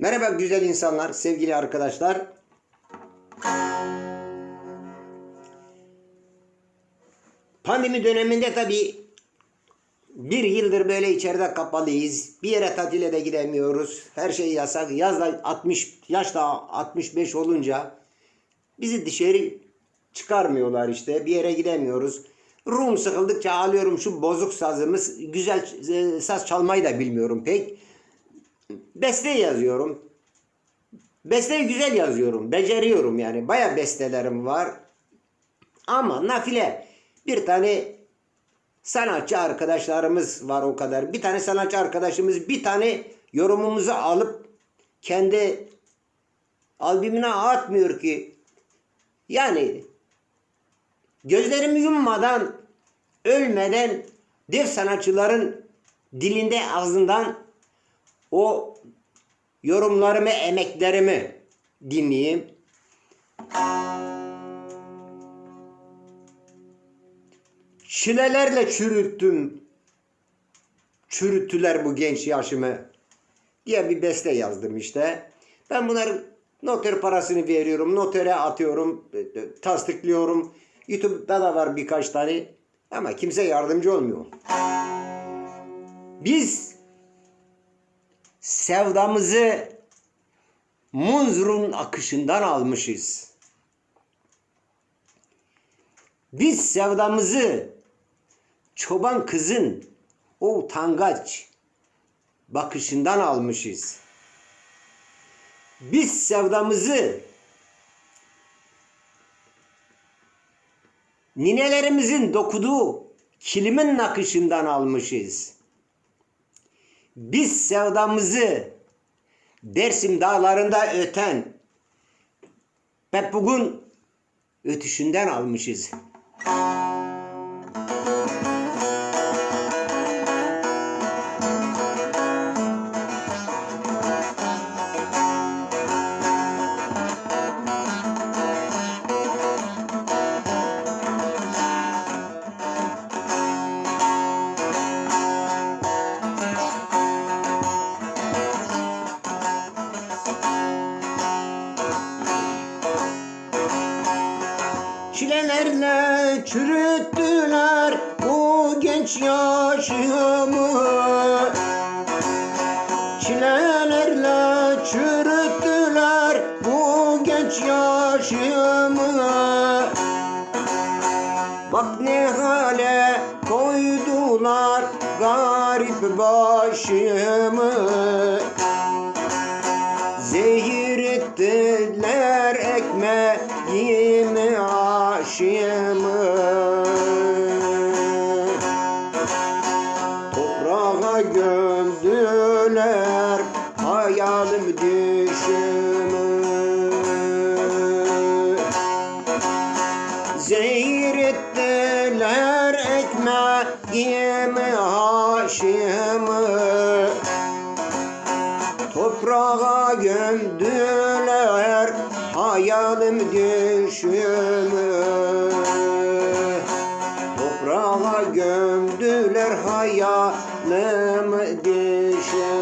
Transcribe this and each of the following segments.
Merhaba güzel insanlar, sevgili arkadaşlar. Pandemi döneminde tabii bir yıldır böyle içeride kapalıyız. Bir yere tatile de gidemiyoruz. Her şey yasak. Yazda 60, yaş da 65 olunca bizi dışarı çıkarmıyorlar işte. Bir yere gidemiyoruz. Ruhum sıkıldıkça alıyorum şu bozuk sazımız. Güzel e, saz çalmayı da bilmiyorum pek. Beste yazıyorum. Besteyi güzel yazıyorum. Beceriyorum yani. Baya bestelerim var. Ama nafile bir tane sanatçı arkadaşlarımız var o kadar. Bir tane sanatçı arkadaşımız bir tane yorumumuzu alıp kendi albümüne atmıyor ki. Yani gözlerimi yummadan ölmeden dev sanatçıların dilinde ağzından o yorumlarımı, emeklerimi dinleyeyim. Çilelerle çürüttüm. Çürüttüler bu genç yaşımı diye bir beste yazdım işte. Ben bunları noter parasını veriyorum. Notere atıyorum. Tasdikliyorum. YouTube'da da var birkaç tane. Ama kimse yardımcı olmuyor. Biz sevdamızı Munzur'un akışından almışız. Biz sevdamızı çoban kızın o utangaç bakışından almışız. Biz sevdamızı ninelerimizin dokuduğu kilimin nakışından almışız. Biz sevdamızı Dersim dağlarında öten Pepug'un ötüşünden almışız. Çürüttüler bu genç yaşımı. Çilelerle çürüttüler bu genç yaşımı. Bak ne hale koydular garip başımı. Zehir ettiler ekmeğimi Zehir ettiler ekmeğimi aşımı Toprağa gömdüler hayalim düşümü. Toprağa gömdüler hayalim düşümü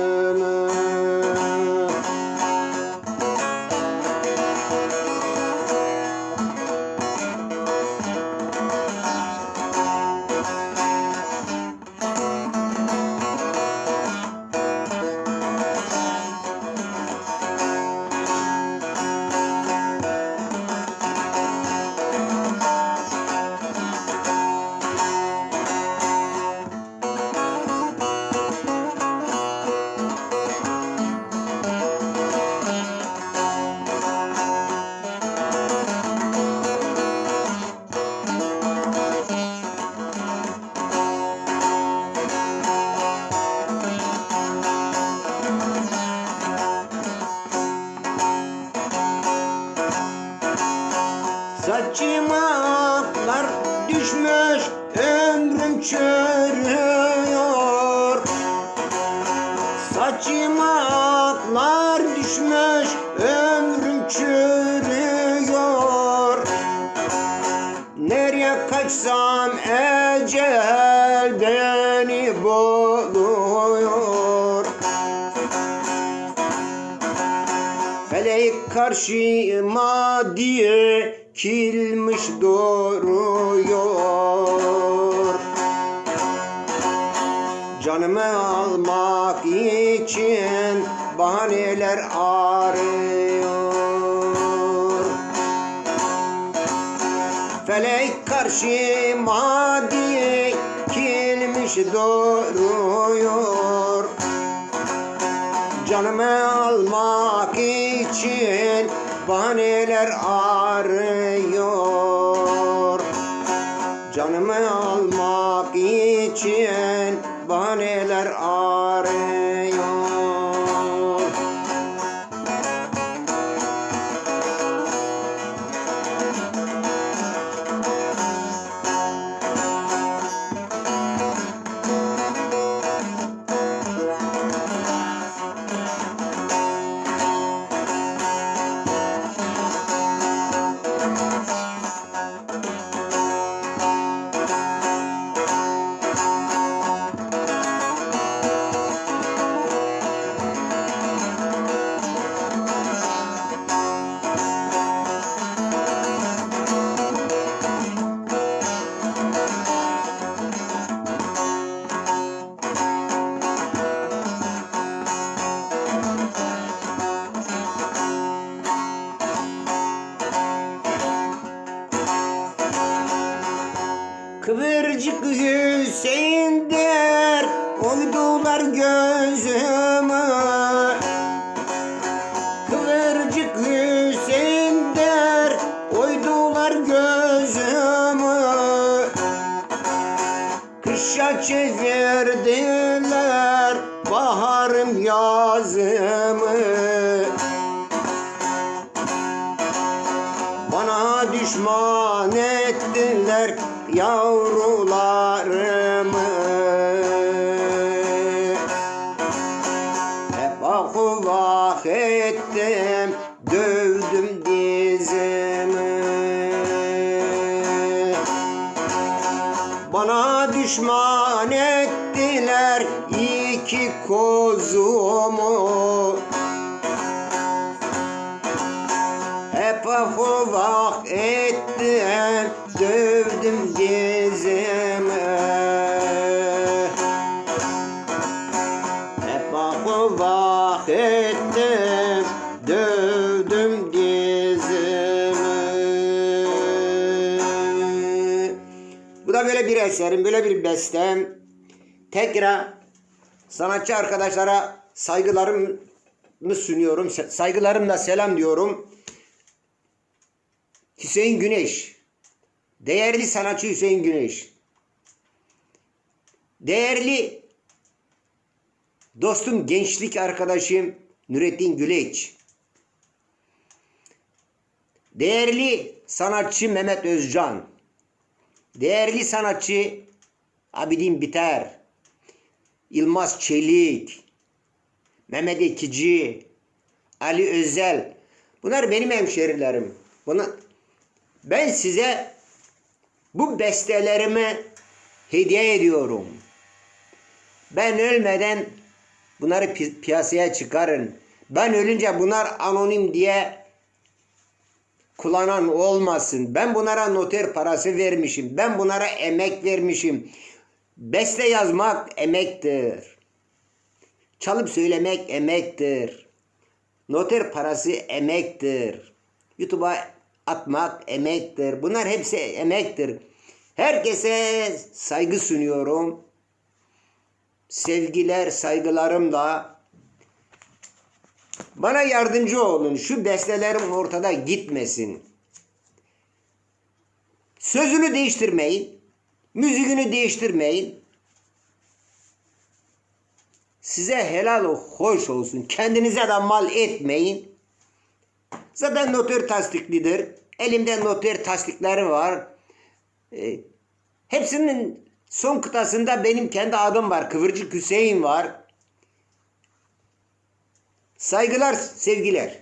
Saçıma aklar düşmüş ömrüm çürüyor. Saçıma aklar düşmüş ömrüm çürüyor. Nereye kaçsam ecel beni buluyor. Felek karşıma diye kilmiş duruyor. Canımı almak için bahaneler arıyor. Felek karşıma diye kilmiş duruyor. Canımı almak için bahaneler arıyor Canımı almak için bahaneler arıyor düşman ettiler yavrularımı. Hep ah vah ettim dövdüm dizimi. Bana düşman ettiler iki kozumu. Hep ah ettim dövdüm dizimi Hep ah vah ettim dövdüm dizimi Bu da böyle bir eserim, böyle bir bestem. Tekrar sanatçı arkadaşlara saygılarımı sunuyorum. Saygılarımla selam diyorum. Hüseyin Güneş. Değerli sanatçı Hüseyin Güneş. Değerli dostum, gençlik arkadaşım Nurettin Güleç. Değerli sanatçı Mehmet Özcan. Değerli sanatçı Abidin Biter. İlmaz Çelik. Mehmet Ekici. Ali Özel. Bunlar benim hemşerilerim. Buna, ben size bu bestelerimi hediye ediyorum. Ben ölmeden bunları pi- piyasaya çıkarın. Ben ölünce bunlar anonim diye kullanan olmasın. Ben bunlara noter parası vermişim. Ben bunlara emek vermişim. Beste yazmak emektir. Çalıp söylemek emektir. Noter parası emektir. YouTube'a atmak emektir. Bunlar hepsi emektir. Herkese saygı sunuyorum. Sevgiler, saygılarım da bana yardımcı olun. Şu bestelerim ortada gitmesin. Sözünü değiştirmeyin. Müziğini değiştirmeyin. Size helal hoş olsun. Kendinize de mal etmeyin. Zaten noter tasdiklidir. Elimde noter tasdikleri var. Ee, hepsinin son kıtasında benim kendi adım var. Kıvırcık Hüseyin var. Saygılar, sevgiler.